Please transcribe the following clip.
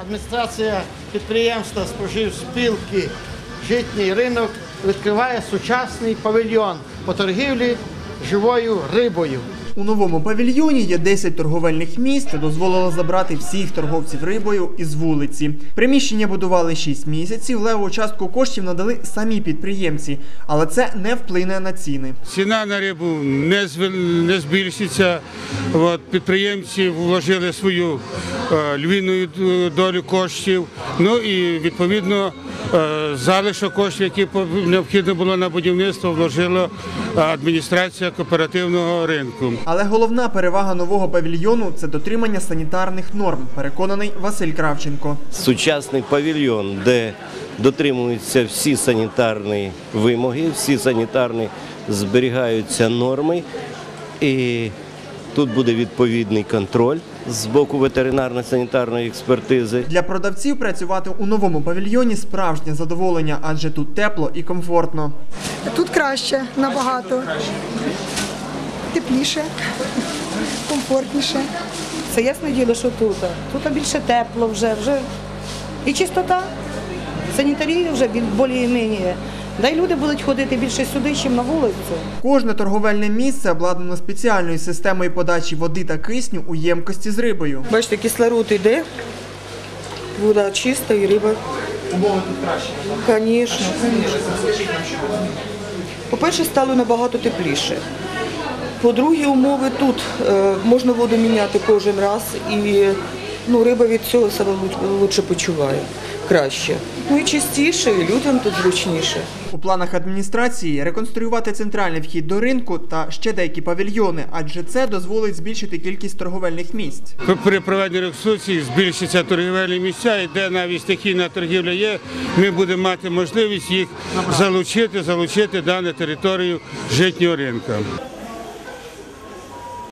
Адміністрація підприємства споживспілки Житній ринок відкриває сучасний павільйон по торгівлі живою рибою. У новому павільйоні є 10 торговельних місць, що дозволило забрати всіх торговців рибою із вулиці. Приміщення будували 6 місяців, леву частку коштів надали самі підприємці, але це не вплине на ціни. Ціна на рибу не, збільшиться. От, підприємці вложили свою е, львівну долю коштів. Ну і відповідно е, залишок коштів, які необхідно було на будівництво, вложила е, адміністрація кооперативного ринку. Але головна перевага нового павільйону це дотримання санітарних норм, переконаний Василь Кравченко. сучасний павільйон, де дотримуються всі санітарні вимоги, всі санітарні зберігаються норми. І тут буде відповідний контроль з боку ветеринарно-санітарної експертизи. Для продавців працювати у новому павільйоні справжнє задоволення, адже тут тепло і комфортно. Тут краще набагато. Тепліше, комфортніше. Це ясне діло, що тут. Тут більше тепло вже, вже і чистота, санітарія вже більш-менш. Да й люди будуть ходити більше сюди, ніж на вулицю. Кожне торговельне місце обладнано спеціальною системою подачі води та кисню у ємкості з рибою. Бачите, кислород йде, вода чиста і риба. Умови тут краще. Звісно, звісно. По-перше, стало набагато тепліше. По-друге, умови тут е, можна воду міняти кожен раз і ну, риба від цього себе краще почуває. Краще. Ну і чистіше, і людям тут зручніше. У планах адміністрації реконструювати центральний вхід до ринку та ще деякі павільйони, адже це дозволить збільшити кількість торговельних місць. При- проведенні реконструкції збільшаться торгівельні місця, і де навіть стихійна торгівля є, ми будемо мати можливість їх залучити, залучити дану територію житнього ринку.